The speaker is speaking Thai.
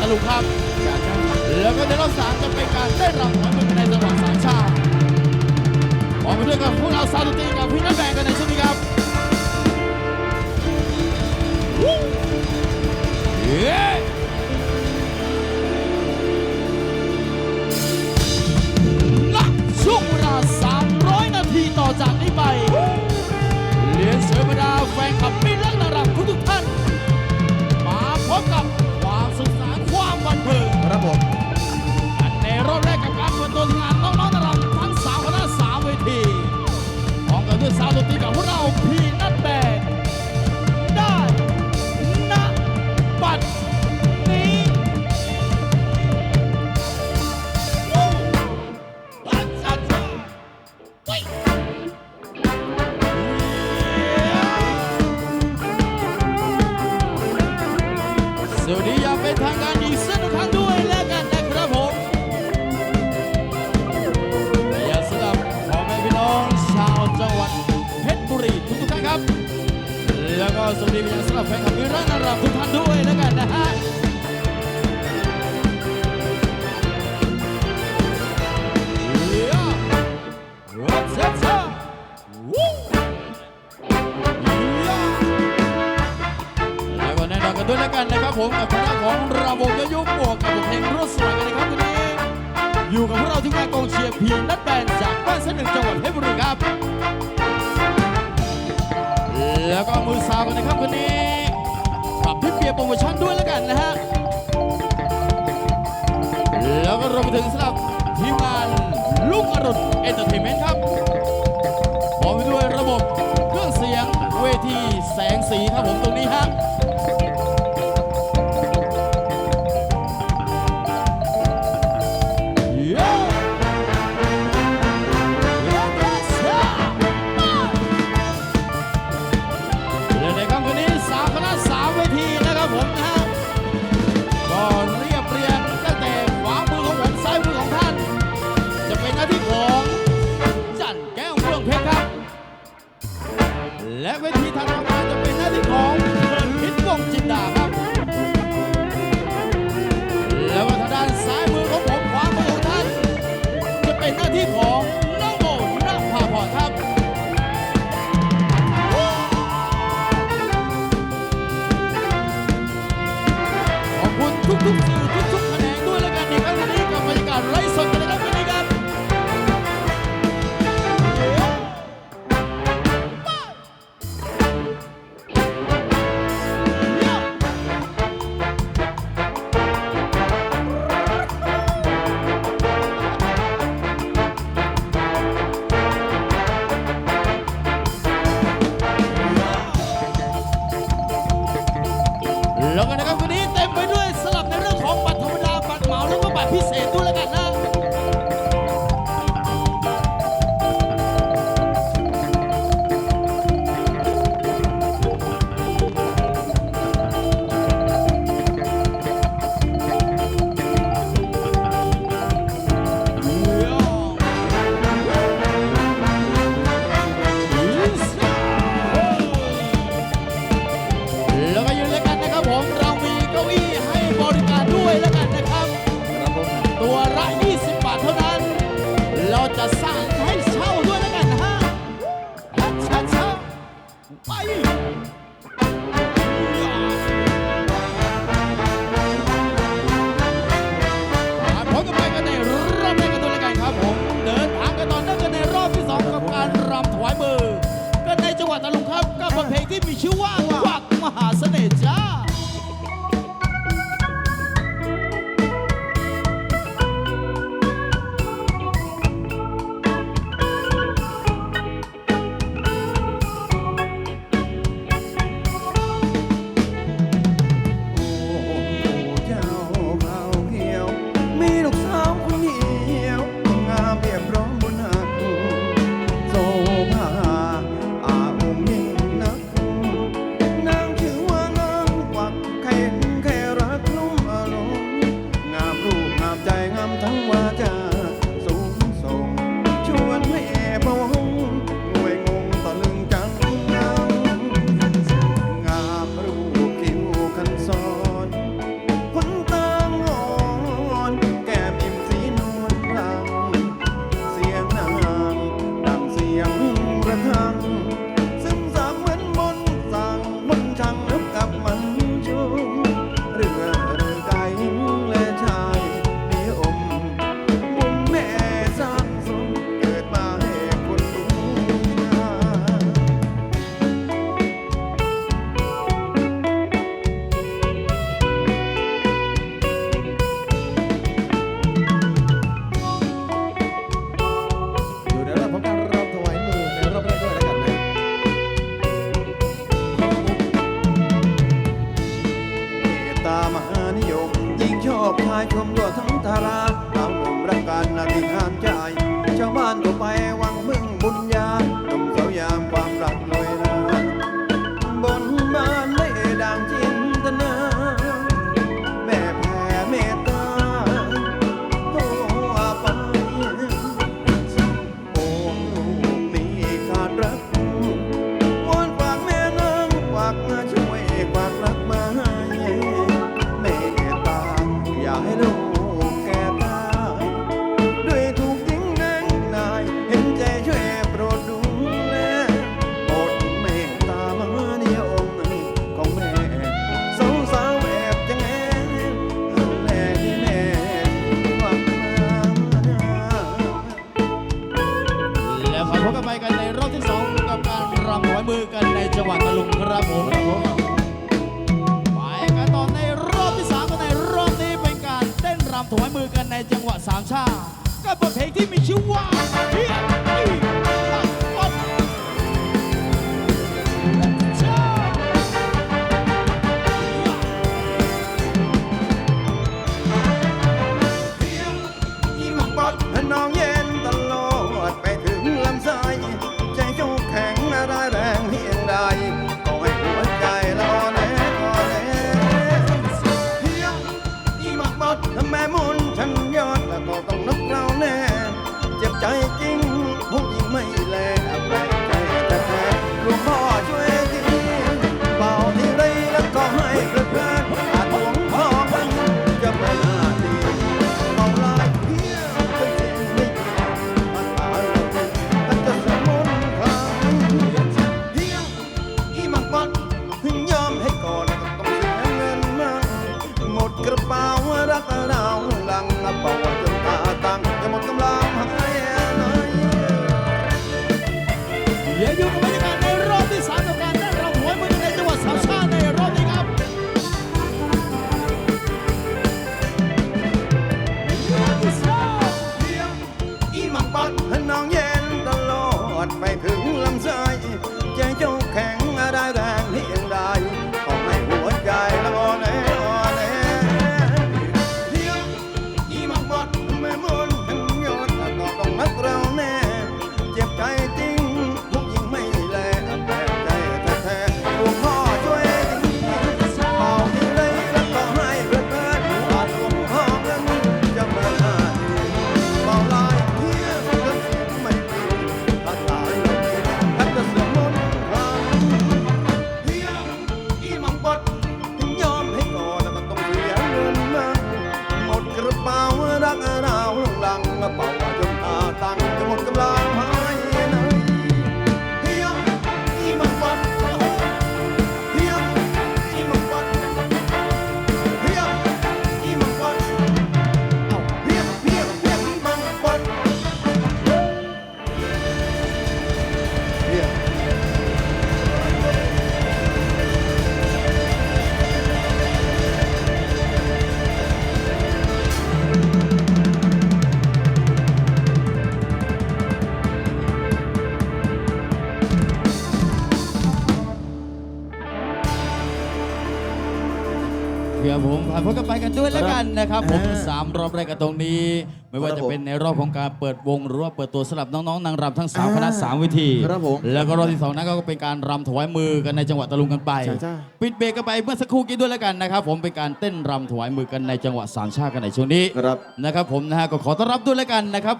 ตลุกครับาแล้วก็ในรอบสามจะเป็นการได้รับขวัญเป็นในจังหวัดสามชาติออกมาด้วยกับพวกเราซาตุตีกับพี่นัทแบงกันในช่วงนี้ครับเย้ับแฟนคลับมิรันาราบทุกท่านด้วยแล้วกันนะฮะแล้วก็แน่นอนกันด้วยแล้วกันนะครับผมกับคณะของระวงยยุบวกกับบทเพลงรุ่นสมัยกันในครับวันนี้ อยู่กับพวกเราที่งานกองเชียร์เพียงนัดแบนจากบ้านเสนหนึ่งจังหวัดเพชรบุรี มชั่นด้วยแล้วกันนะฮะ แล้วก็รวมไปถึงสำหรับทีมงานลูกอรุณเอนเตอร์เทนเมนต์ Look 你别说话。 อกันในจังหวะสามชาติกับบทเพลงที่มีชื่อว่ามัดกปัน้องเย็นตลอดไปถึงลำไส้ใจเจ้แข็งอะไรแบบ คนกันไปกันด้วยแล้วกันนะครับผมสามรอบแรกกันตรงนี้ ไม่ว่าจะเป็นในรอบของการเปิดวงหรือว่าเปิดตัวสลับน้องๆนางรำทั้งสาวคณะสามวิธีแล้วก็รอบที่สองนั้นก็เป็นการรำถวายมือกันในจังหวะตะลุงกันไปปิดเบรกกันไปเมื่อสักครู่กี้ด้วยแล้วกันนะครับผมเป็นการเต้นรำถวายมือกันในจังหวะสามชาติกันในช่วงนี้นะครับผมนะฮะก็ขอต้อนรับด้วยแล้วกันนะครับ